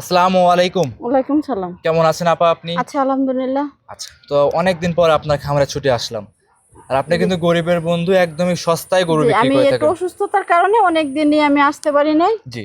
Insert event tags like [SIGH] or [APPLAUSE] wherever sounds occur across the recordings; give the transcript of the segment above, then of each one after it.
আসসালামু আলাইকুম। ওয়ালাইকুম সালাম। কেমন আছেন আপা আপনি? আচ্ছা আলহামদুলিল্লাহ। আচ্ছা তো অনেকদিন পর আপনার খামারে ছুটে আসলাম। আর আপনি কিন্তু গরিবের বন্ধু একদমই সস্তায় গরু বিক্রি আমি করে একটু থাকেন। অসুস্থতার কারণে অনেক দিনই আমি আসতে পারি নাই। জি।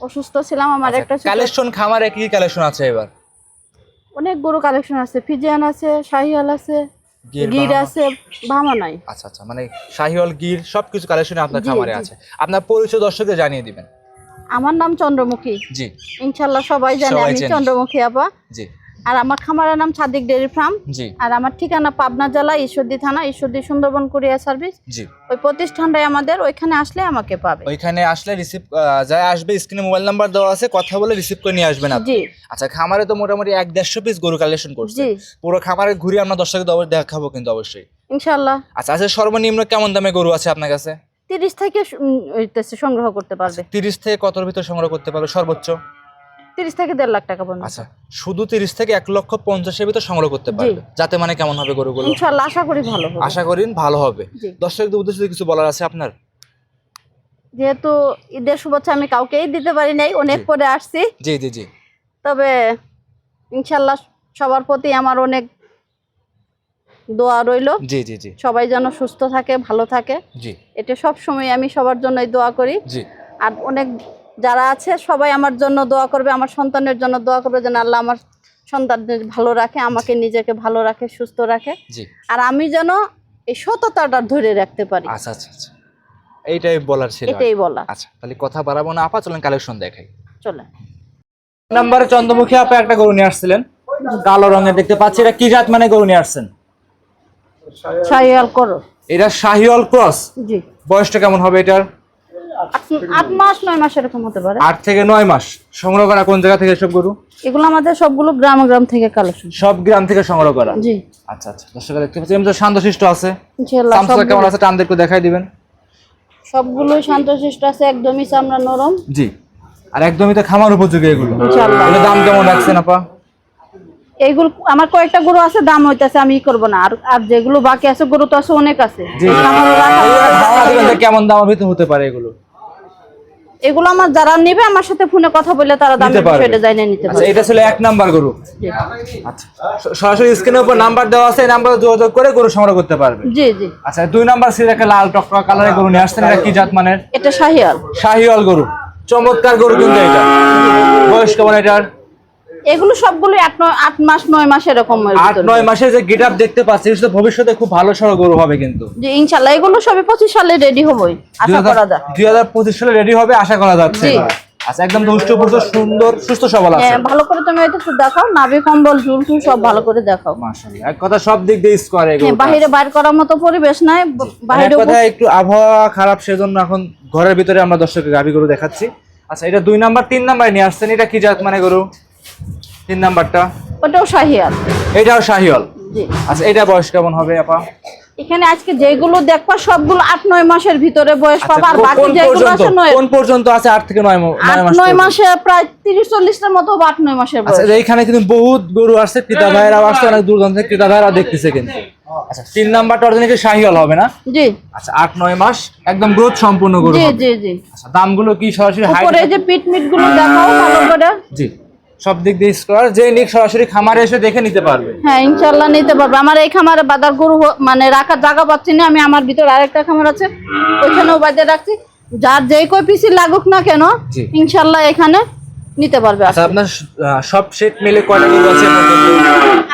অসুস্থ ছিলাম আমার একটা কালেকশন খামারে কি কালেকশন আছে এবার? অনেক গরু কালেকশন আছে ফিজিয়ান আছে শাহিয়াল আছে গির গির আছে ভামা নাই। আচ্ছা আচ্ছা মানে শাহিওয়াল গির সবকিছু কালেকশন আপনার খামারে আছে। আপনার পরিচয় দর্শকদের জানিয়ে দিবেন। আমার নাম চন্দ্রমুখী। জি। ইনশাল্লাহ সবাই জানে আমি চন্দ্রমুখী আপা। জি। আর আমার খামারের নাম সাদিক ডেয়ারি ফার্ম। জি। আর আমার ঠিকানা পাবনা জেলা ঈশ্বরদী থানা ঈশ্বরদী সুন্দরবন কুরিয়ার সার্ভিস। জি। ওই প্রতিষ্ঠানটাই আমাদের ওইখানে আসলে আমাকে পাবে। ওইখানে আসলে রিসিভ যাই আসবে স্ক্রিনে মোবাইল নাম্বার দেওয়া আছে কথা বলে রিসিভ করে নিয়ে আসবেন আপনি। জি। আচ্ছা খামারে তো মোটামুটি এক দেড়শো পিস গরু কালেকশন করছে। পুরো খামারে ঘুরে আমরা দর্শকদের দেখাবো কিন্তু অবশ্যই। ইনশাল্লাহ। আচ্ছা আচ্ছা সর্বনিম্ন কেমন দামে গরু আছে আপনার কাছে? তিরিশ থেকে সংগ্রহ করতে পারবে। তিরিশ থেকে কতর ভিতর সংগ্রহ করতে পারবে? সর্বোচ্চ? তিরিশ থেকে দেড় লাখ টাকা পর্যন্ত। আচ্ছা শুধু তিরিশ থেকে এক লক্ষ পঞ্চাশের ভিতর সংগ্রহ করতে পারবে। যাতে মানে কেমন হবে গরুগুলো? ইনশাল্লাহ আশা করি ভালো হবে। আশা করি ভালো হবে। দর্শকদের উদ্দেশ্যে কিছু বলার আছে আপনার? যেহেতু ঈদের শুভেচ্ছা আমি কাউকেই দিতে পারি নাই অনেক পরে আসছি। জি জি জি। তবে ইনশাল্লাহ সবার প্রতি আমার অনেক দোয়া রইল। জি জি জি। সবাই যেন সুস্থ থাকে ভালো থাকে। জি। এটা সব সময় আমি সবার জন্যই দোয়া করি। জি। আর অনেক যারা আছে সবাই আমার জন্য দোয়া করবে আমার সন্তানের জন্য দোয়া করবে যেন আল্লাহ আমার সন্তানদের ভালো রাখে আমাকে নিজেকে ভালো রাখে সুস্থ রাখে। জি। আর আমি যেন এই সততাটা ধরে রাখতে পারি। আচ্ছা আচ্ছা আচ্ছা। এইটাই বলার ছিল এটাই বলা আচ্ছা তাহলে কথা বাড়াবো না আপা চলেন কালেকশন দেখাই। চলে নাম্বারে চন্দ্রমুখী আপা একটা গরু নিয়ে আসছিলেন। কালো রঙের দেখতে পাচ্ছি এটা কি জাত মানে গরু নিয়ে আসছেন? সাইয়াল করো। এটা শাহিওয়াল ক্রস? জি। বয়সটা কেমন হবে এটার? আট- মাস নয় মাস এরকম হতে পারে। আট থেকে নয় মাস। সংগ্রহ করা কোন জায়গা থেকে সব গরু? এগুলো আমাদের সবগুলো গ্রাম গ্রাম থেকে কালেকশন সব গ্রাম থেকে সংগ্রহ করা? জি। আচ্ছা আচ্ছা। দর্শকরা দেখতে পাচ্ছি এমনি শান্তশিষ্ট আছে। ইনশাল্লাহ সামসা কেমন আছে টান দেখাই দিবেন। সবগুলোই শান্তশিষ্ট আছে একদমই চামড়া নরম। জি। আর একদমই তো খামার উপযোগী এগুলো। দাম কেমন রাখছেন আপা? এইগুলো আমার কয়েকটা গরু আছে দাম হইতাছে আমি করব না। আর আর যেগুলো বাকি আছে গরু তো আছে অনেক আছে। কেমন দামের ভিতর হতে পারে এগুলো? এগুলো আমার যারা নেবে আমার সাথে ফোনে কথা বলে তারা পারবে। বিষয়টা জানিয়ে নিতে আচ্ছা পারবে। এটা ছিল এক নাম্বার গরু। আচ্ছা সরাসরি স্ক্রিনের উপর নাম্বার দেওয়া আছে এই নাম্বারে যোগাযোগ করে গরু সংগ্রহ করতে পারবে। জি জি। আচ্ছা দুই নাম্বার সিরিয়াল একটা লাল টকটকা কালারের গরু নিয়ে আসছেন এটা কি জাত মানের? এটা শাহিয়াল শাহিওয়াল গরু। চমৎকার গরু কিন্তু এটা। বয়স কেমন এটার? এগুলো সবগুলো আট মাস নয় মাস এরকম আট নয় মাসে যে গেট আপ দেখতে পাচ্ছি সেটা ভবিষ্যতে খুব ভালো সড়ো গরু হবে কিন্তু। জি ইনশাল্লাহ এগুলো সবই পঁচিশ সালে রেডি হবই আশা করা যায়। দুই হাজার পঁচিশ সালে রেডি হবে আশা করা যাচ্ছে। আচ্ছা একদম দুষ্ট পুষ্ট সুন্দর সুস্থ সবল আছে। হ্যাঁ ভালো করে তুমি এটা দেখাও নাভি কম্বল সব ভালো করে দেখাও। মাশাআল্লাহ এক কথা সব দিক দিয়ে স্কোয়ার হ্যাঁ এগুলো বাইর করার মতো পরিবেশ নাই কথা একটু আবহাওয়া খারাপ সেজন্য এখন ঘরের ভিতরে আমরা দর্শকের গাভি গরু দেখাচ্ছি। আচ্ছা এটা দুই নাম্বার তিন নাম্বার নিয়ে আসছেন এটা কি জাত মানে গরু? তিন নাম্বারটা? ওটাও শাহিয়াল। এটাও শাহিওয়াল জি। আচ্ছা এটা বয়স কেমন হবে আপা? এখানে আজকে যেগুলো দেখবা সবগুলো আট নয় মাসের ভিতরে বয়স আচ্ছা, পাবা আর বাকি যেগুলো আছে নয় কোন পর্যন্ত আছে আট থেকে নয় নয় মাস নয় পর্যন্ত? মাসে প্রায় তিরিশ চল্লিশটার মতো বা আট নয় মাসের আচ্ছা বয়স। এইখানে কিন্তু বহুত গরু আসছে ক্রেতা ভাইয়েরাও আসছে অনেক দূর দূরান্ত থেকে ক্রেতা ভাইয়েরা দেখতেছে কিন্তু। আচ্ছা তিন নাম্বারটা অর্জনে শাহিওয়াল হবে না? জি। আচ্ছা আট নয় মাস একদম গ্রোথ সম্পূর্ণ গরু জি জি জি। আচ্ছা দামগুলো কি সরাসরি হাই উপরে যে পিট মিটগুলো দেখাও ভালো করে। জি। সব দিক দিয়ে স্কোয়ার যে নিক সরাসরি খামারে এসে দেখে নিতে পারবে। হ্যাঁ ইনশাল্লাহ নিতে পারবে। আমার এই খামারে বাদার গরু মানে রাখার জায়গা পাচ্ছি না আমি আমার ভিতর আরেকটা খামার আছে ওইখানেও বাদে রাখছি। যার যেই কই পিসি লাগুক না কেন ইনশাল্লাহ এখানে নিতে পারবে। আচ্ছা আপনার সব সেট মিলে কয়টা গরু আছে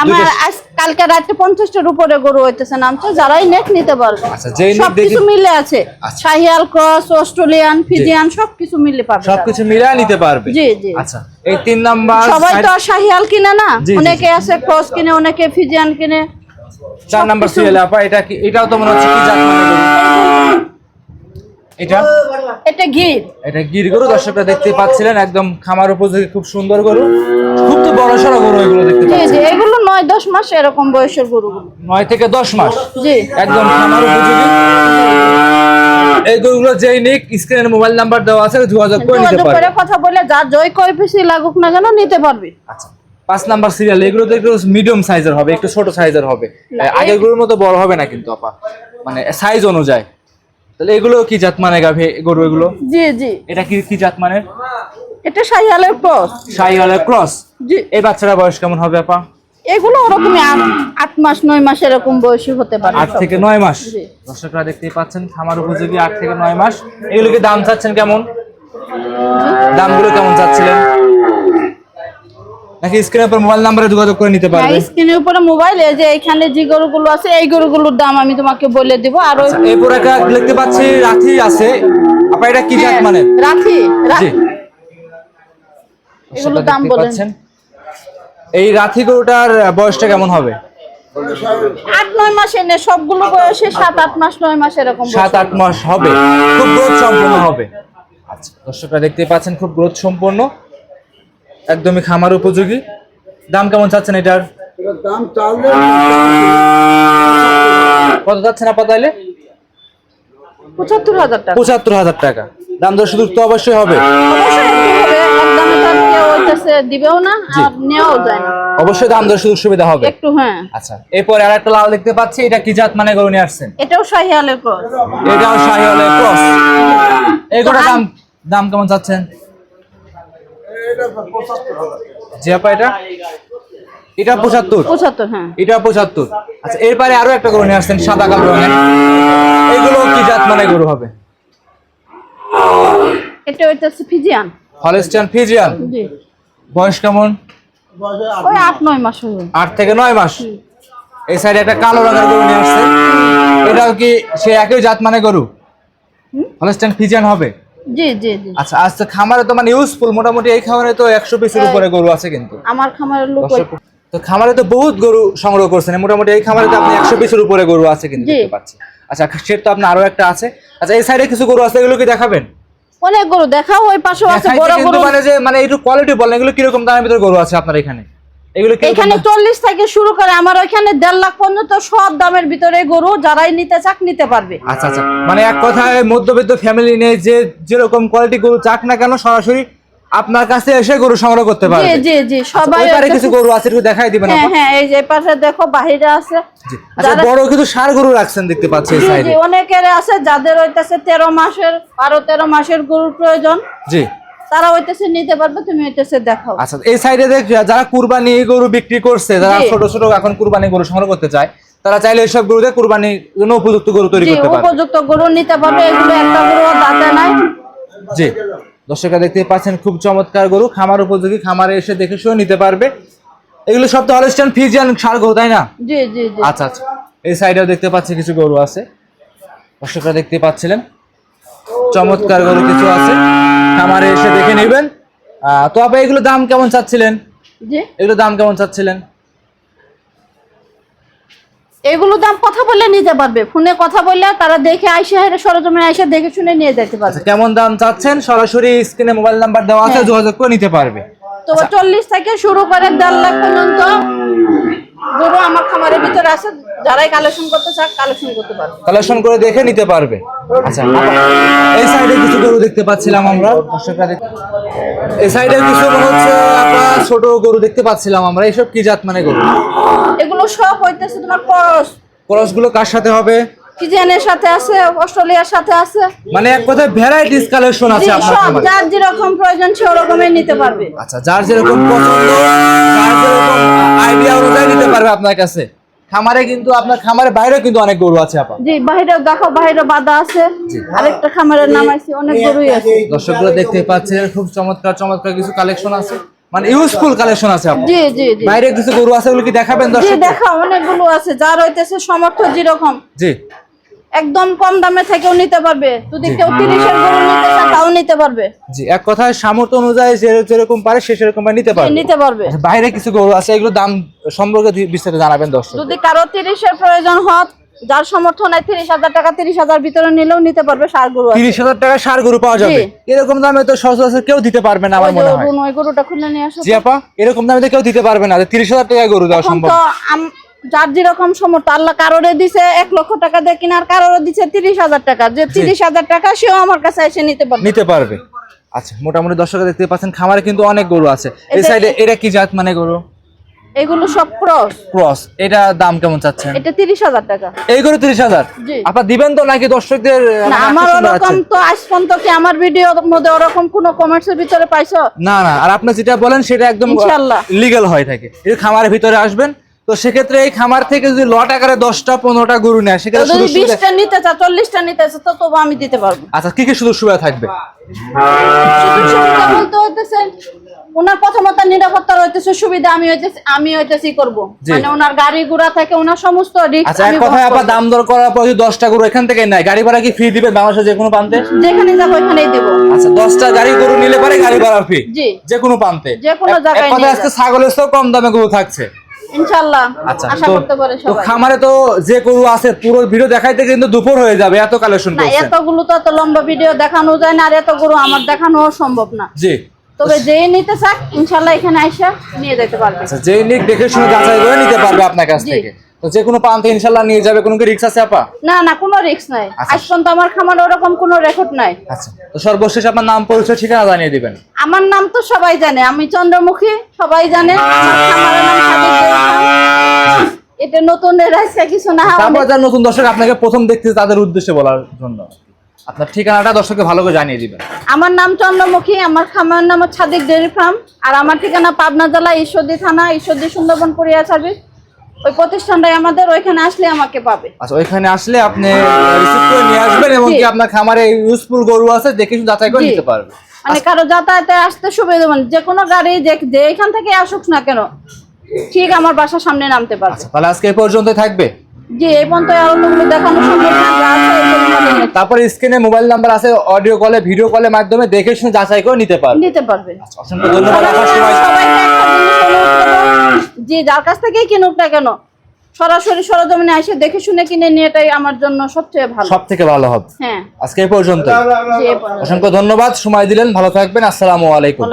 আমার আজ কালকে রাতে পঞ্চাশটার উপরে গরু হইতেছে নামছে যারাই নেট নিতে পারবে। আচ্ছা সবকিছু মিলে আছে। আচ্ছা। শাহিয়াল ক্রস অস্ট্রেলিয়ান ফিজিয়ান সবকিছু মিলে পাবে সবকিছু মিলে নিতে পারবে? জি জি। আচ্ছা এই তিন নাম্বার সবাই তো আর শাহিয়াল কিনে না? অনেকে আছে ক্রস কিনে অনেকে ফিজিয়ান কিনে। চার নাম্বার সিরিয়ালে আপা এটা কি এটাও তো মনে হচ্ছে কি জাত মানে? এটা? এটা গির এটা গির গরু দর্শকরা দেখতে পাচ্ছিলেন একদম খামার উপযোগী খুব সুন্দর গরু। খুব তো বড় সড়ো গরু এগুলো দেখতে পাচ্ছি জি এগুলো নয় দশ মাস এরকম বয়সের গরুগুলো নয় থেকে দশ মাস। জি। একদম খামার উপযোগী। এই গরুগুলো যেই নিক স্ক্রিনের মোবাইল নাম্বার দেওয়া আছে যোগাযোগ করে নিতে যোগাযোগ পারবে। করে কথা বলে যার জয় কয় পিসি লাগুক না কেন নিতে পারবে। আচ্ছা পাঁচ নাম্বার সিরিয়াল এগুলো তো একটু মিডিয়াম সাইজের হবে একটু ছোট সাইজের হবে। আগের গরুর মতো বড় হবে না কিন্তু আপা। মানে সাইজ অনুযায়ী। তাহলে এগুলো কি জাত মানে গাভী গরু এগুলো? জি জি। এটা কি কি জাত মানের এটা শাহিয়ালের ক্রস। শাহিওয়ালের ক্রস? জি। এই বাচ্চাটা বয়স কেমন হবে আপা? এগুলো ওরকমই আট- মাস নয় মাস এরকম বয়সী হতে পারে। আট থেকে নয় মাস। দর্শকরা দেখতেই পাচ্ছেন খামার উপযোগী আট থেকে নয় মাস। এগুলোকে দাম চাচ্ছেন কেমন? দামগুলো কেমন চাচ্ছিলেন? নাকি স্ক্রিনের উপর মোবাইল নাম্বারে যোগাযোগ করে নিতে পারবে? স্ক্রিনের উপরে মোবাইল এই যে এখানে যে গরুগুলো আছে এই গরুগুলোর দাম আমি তোমাকে বলে দিব। আর আচ্ছা, এরপর একটা দেখতে পাচ্ছি রাথি আছে। আপা এটা কি জাত হ্যাঁ, মানে? রাখি জি। রাখি এগুলোর দাম বলেন। এই রাথি গরুটার বয়সটা কেমন হবে? আট নয় মাস এনে সবগুলো বয়সে সাত আট মাস নয় মাস এরকম সাত আট মাস হবে। খুব গ্রোথ সম্পন্ন হবে। আচ্ছা দর্শকরা দেখতে পাচ্ছেন খুব গ্রোথ সম্পন্ন। একদমই খামার উপযোগী। দাম কেমন চাচ্ছেন এটার? কত চাচ্ছেন আপা তাইলে? পঁচাত্তর হাজার টাকা। পঁচাত্তর হাজার টাকা। দাম দর শুধু তো অবশ্যই হবে। দিবেও না আর নেওয়াও যায় না। অবশ্যই দাম দর সুযোগ সুবিধা হবে। একটু হ্যাঁ। আচ্ছা এরপরে আর একটা লাল দেখতে পাচ্ছি এটা কি জাত মানে গরু নিয়ে আসছেন? এটাও ক্রস। এটাও শাহিওয়ালের ক্রস। এগুলোর দাম দাম কেমন চাচ্ছেন? জি আপা এটা? এটা পঁচাত্তর? পঁচাত্তর হ্যাঁ। এটা পঁচাত্তর। আচ্ছা এরপরে আরও একটা গরু নিয়ে আসছেন সাদা কালো রঙের। এগুলো কি জাত মানে গরু হবে? এটা হইতেছে ফিজিয়ান। Holstein Friesian? জি। বয়স কেমন? ওই মাস হবে থেকে নয় মাস? এই সাইডে একটা কালো রঙের গরু নিয়ে আসছে। এটাও কি সে একই জাত মানে গরু? হুম? ফিজিয়ান হবে? জি জি জি। আচ্ছা আচ্ছা খামারে তো মানে ইউজফুল মোটামুটি এই খামারে তো একশো পিসের উপরে গরু আছে কিন্তু। আমার খামারের লোক তো খামারে তো বহুত গরু সংগ্রহ করছেন মোটামুটি এই খামারে তো আপনি একশো পিসের উপরে গরু আছে কিন্তু দেখতে পাচ্ছি। আচ্ছা সেট তো আপনার আরও একটা আছে। আচ্ছা এই সাইডে কিছু গরু আছে এগুলো কি দেখাবেন? অনেক গরু দেখাও ওই পাশেও আছে বড় গরু। মানে যে মানে একটু কোয়ালিটি বলেন এগুলো কীরকম দামের ভিতরে গরু আছে আপনার এখানে? এখানে চল্লিশ থেকে শুরু করে আমার ওইখানে দেড় লাখ পর্যন্ত সব দামের ভিতরে গরু যারাই নিতে চাক নিতে পারবে। আচ্ছা আচ্ছা। মানে এক কথায় মধ্যবিত্ত ফ্যামিলি নিয়ে যে যেরকম কোয়ালিটি গরু চাক না কেন সরাসরি আপনার কাছে এসে গরু সংগ্রহ করতে পারবে। জি জি আচ্ছা, সবাই কিছু গরু আছে একটু দেখাই দিবেন হ্যাঁ হ্যাঁ এই যে পাশে দেখো বাহিরে আছে। আচ্ছা বড় কিন্তু সার গরু রাখছেন দেখতে পাচ্ছি এই সাইডে জি অনেকের আছে যাদের হইতেছে তেরো মাসের বারো তেরো মাসের গরুর প্রয়োজন। জি। তারা হইতেছে নিতে পারবে তুমি হইতেছে দেখাও। আচ্ছা এই সাইডে দেখ যারা কুরবানি গরু বিক্রি করছে যারা ছোট ছোট এখন কুরবানি গরু সংগ্রহ করতে চায় তারা চাইলে এইসব গরুতে কুরবানির জন্য উপযুক্ত গরু তৈরি করতে পারে উপযুক্ত গরু নিতে পারবে এগুলো একটা গরু দাঁতে নাই। জি। দর্শকরা দেখতে পাচ্ছেন খুব চমৎকার গরু খামার উপযোগী খামারে এসে দেখে শুনে নিতে পারবে। এগুলো সব তো হলস্টাইন ফিজিয়ান সার গরু তাই না? জি জি আচ্ছা আচ্ছা। এই সাইডেও দেখতে পাচ্ছি কিছু গরু আছে। দর্শকরা দেখতে পাচ্ছিলেন। চমৎকার গরু কিছু আছে। খামারে এসে দেখে নেবেন। তো আপনি এগুলো দাম কেমন চাচ্ছিলেন? এগুলো দাম কেমন চাচ্ছিলেন? এগুলো দাম কথা বললে নিতে পারবে। ফোনে কথা বললে তারা দেখে আইসে হেরে সরজমে আইসে দেখে শুনে নিয়ে যেতে পারবে। আচ্ছা কেমন দাম চাচ্ছেন? সরাসরি স্ক্রিনে মোবাইল নাম্বার দেওয়া আছে হ্যাঁ। যোগাযোগ করে নিতে পারবে। তো চল্লিশ থেকে শুরু করে দেড় লাখ পর্যন্ত। গরু আমার খামারের ভিতরে আছে যারাই কালেকশন করতে চাক কালেকশন করতে পারবে। কালেকশন করে দেখে নিতে পারবে। আচ্ছা এই সাইডে কিছু গরু দেখতে পাচ্ছিলাম আমরা। দর্শকরা এই সাইডে কিছু হচ্ছে ছোট গরু দেখতে পাচ্ছিলাম আমরা। এইসব কি জাত মানে গরু? এগুলো সব হইতেছে তোমার ক্রস। ক্রসগুলো কার সাথে হবে? ফিজিয়ানের সাথে আছে অস্ট্রেলিয়ার সাথে আছে। মানে এক কথায় ভ্যারাইটিস কালেকশন আছে আপনার সব খামারে যার যেরকম প্রয়োজন সে ওরকমই নিতে পারবে। আচ্ছা যার যেরকম পছন্দ যার যেরকম আইডিয়া অনুযায়ী নিতে পারবে আপনার কাছে। খামারে কিন্তু আপনার খামারের বাইরে কিন্তু অনেক গরু আছে আপা। জি বাইরেও দেখো বাইরে বাধা আছে। আরেকটা খামারের নাম আছে অনেক গরুই আছে। দর্শকরা দেখতে পাচ্ছেন খুব চমৎকার চমৎকার কিছু কালেকশন আছে। মানে ইউজফুল কালেকশন আছে জি জি জি। বাইরে কিছু গরু আছে ওগুলো কি দেখাবেন জি দর্শক দেখা অনেকগুলো আছে। যার হইতেছে সমর্থ যেরকম। জি। একদম কম দামে থেকেও নিতে পারবে। যদি কেউ তিরিশের গরু নিতে চায় তাও নিতে পারবে। জি এক কথায় সামর্থ্য অনুযায়ী যে যেরকম পারে সে সেরকম নিতে পারবে। নিতে পারবে। আচ্ছা, বাইরে কিছু গরু আছে এগুলো দাম সম্পর্কে বিস্তারিত জানাবেন দর্শক। যদি কারও তিরিশের প্রয়োজন হয় যার সমর্থন নাই তিরিশ হাজার টাকা তিরিশ হাজার ভিতরে নিলেও নিতে পারবে সার গরু তিরিশ হাজার টাকা সার গরু পাওয়া যাবে। এরকম দামে তো সচরাচর কেউ দিতে পারবে না আমার মনে হয়। ওই গরুটা খুলে নিয়ে আসো জি আপা এরকম দামে তো কেউ দিতে পারবে না তিরিশ হাজার টাকা গরু দেওয়া সম্ভব। যার যেরকম সমর্থ আল্লাহ কারোরে দিছে এক লক্ষ টাকা দিয়ে কিনার কারোরে দিছে তিরিশ হাজার টাকা। যে তিরিশ হাজার টাকা সেও আমার কাছে এসে নিতে পারবে। নিতে পারবে। আচ্ছা মোটামুটি দর্শকরা দেখতে পাচ্ছেন খামারে কিন্তু অনেক গরু আছে। এই সাইডে এটা কি জাত মানে গরু? এগুলো সব ক্রস। ক্রস এটা দাম কেমন চাচ্ছেন? এটা তিরিশ হাজার টাকা। এই হাজার? জি। আপনার দিবেন তো নাকি দর্শকদের না মানে আমার ওরকম তো আজ পর্যন্ত কি আমার ভিডিওর মধ্যে ওরকম কোনো কমার্সের ভিতরে পাইছো? না না আর আপনি যেটা বলেন সেটা একদম ইনশাআল্লাহ। লিগ্যাল হয়ে থাকে। এই খামারের ভিতরে আসবেন তো সেক্ষেত্রে এই খামার থেকে যদি লট আকারে দশটা পনেরোটা গরু নেয় সেক্ষেত্রে যদি বিশটা নিতে চা চল্লিশটা নিতে চা তো তবু আমি দিতে পারব। আচ্ছা কি কি সুযোগ সুবিধা থাকবে? সুযোগ সুবিধা বলতে হইতেছে ওনার প্রথমত নিরাপত্তার হইতেছে সুবিধা আমি হইতেছি আমি হইতেছি করব। মানে ওনার গাড়ি ঘোড়া থেকে ওনার সমস্ত রিস্ক আচ্ছা এক কথায় দাম দর করার পর যদি গরু এখান থেকে নেয় গাড়ি ভাড়া কি ফ্রি দিবে যে কোনো প্রান্তে? যেখানে যাব ওইখানেই দেবো। আচ্ছা দশটা গাড়ি গরু নিলে পরে গাড়ি ভাড়া ফ্রি জি। যে কোনো প্রান্তে। যে কোনো এক- এক জায়গায় নিয়ে আজকে ছাগলের কম দামে গরু থাকছে। ইনশাআল্লাহ। আচ্ছা আশা করতে পারে সবাই। খামারে তো যে গরু আছে পুরো ভিডিও দেখাইতে কিন্তু দুপুর হয়ে যাবে এত কালেকশন না করছেন এতগুলো তো এত লম্বা ভিডিও দেখানো যায় না আর এতগুলো আমার দেখানো সম্ভব না। জি। তবে যে নিতে চাক ইনশাআল্লাহ এখানে আইসা নিয়ে যেতে পারবে। আচ্ছা যে নিক দেখে শুনে যাচাই করে নিতে পারবে আপনার কাছ থেকে। তো যে কোনো প্রান্তে ইনশাল্লাহ নিয়ে যাবে কোনো কি রিক্স আছে আপা? না না কোনো রিস্ক নাই। আচ্ছা। আজ পর্যন্ত আমার খামার ওরকম কোনো রেকর্ড নাই। আচ্ছা। তো সর্বশেষ আপনার নাম পরিচয় ঠিকানা জানিয়ে দিবেন। আমার নাম তো সবাই জানে আমি চন্দ্রমুখী সবাই জানে। আমার খামারের নাম সাদিক এটা নতুন রাইসা কিছু না তারপর যারা নতুন দর্শক আপনাকে প্রথম দেখতে তাদের উদ্দেশ্যে বলার জন্য। আপনার ঠিকানাটা দর্শককে ভালো করে জানিয়ে দিবেন। আমার নাম চন্দ্রমুখী আমার খামার নাম হচ্ছে সাদিক ডেয়ারি ফার্ম। আর আমার ঠিকানা পাবনা জেলা ঈশ্বরদী থানা ঈশ্বরদী সুন্দরবন কুরিয়ার সার্ভিস। ওই প্রতিষ্ঠানটাই আমাদের ওইখানে আসলে আমাকে পাবে। আচ্ছা ওইখানে আসলে আপনি রিসিভ করে নিয়ে আসবেন এবং কি আপনার খামারে ইউজফুল গরু আছে দেখে শুনে যাচাই করে নিতে পারবে। মানে কারও যাতায়াতে আসতে সুবিধা মানে যে কোনো গাড়ি যে এখান থেকে আসুক না কেন ঠিক আমার বাসার সামনে নামতে পারবে। আচ্ছা তাহলে আজকে এই পর্যন্ত থাকবে। জি এই পর্যন্ত আলোগুলো দেখানো সম্ভব না। [COUGHS] তারপর স্ক্রিনে মোবাইল নাম্বার আছে অডিও কলে ভিডিও কলের মাধ্যমে দেখে শুনে যাচাই করে নিতে পারবে। নিতে পারবে। অসংখ্য ধন্যবাদ। যে যার কাছ থেকেই কিনুক না কেন সরাসরি সরজমিনে এসে দেখে শুনে কিনে নিয়ে এটাই আমার জন্য সবচেয়ে ভালো। সব থেকে ভালো হবে। হ্যাঁ। আজকে এই পর্যন্ত। অসংখ্য ধন্যবাদ সময় দিলেন ভালো থাকবেন আসসালামু আলাইকুম।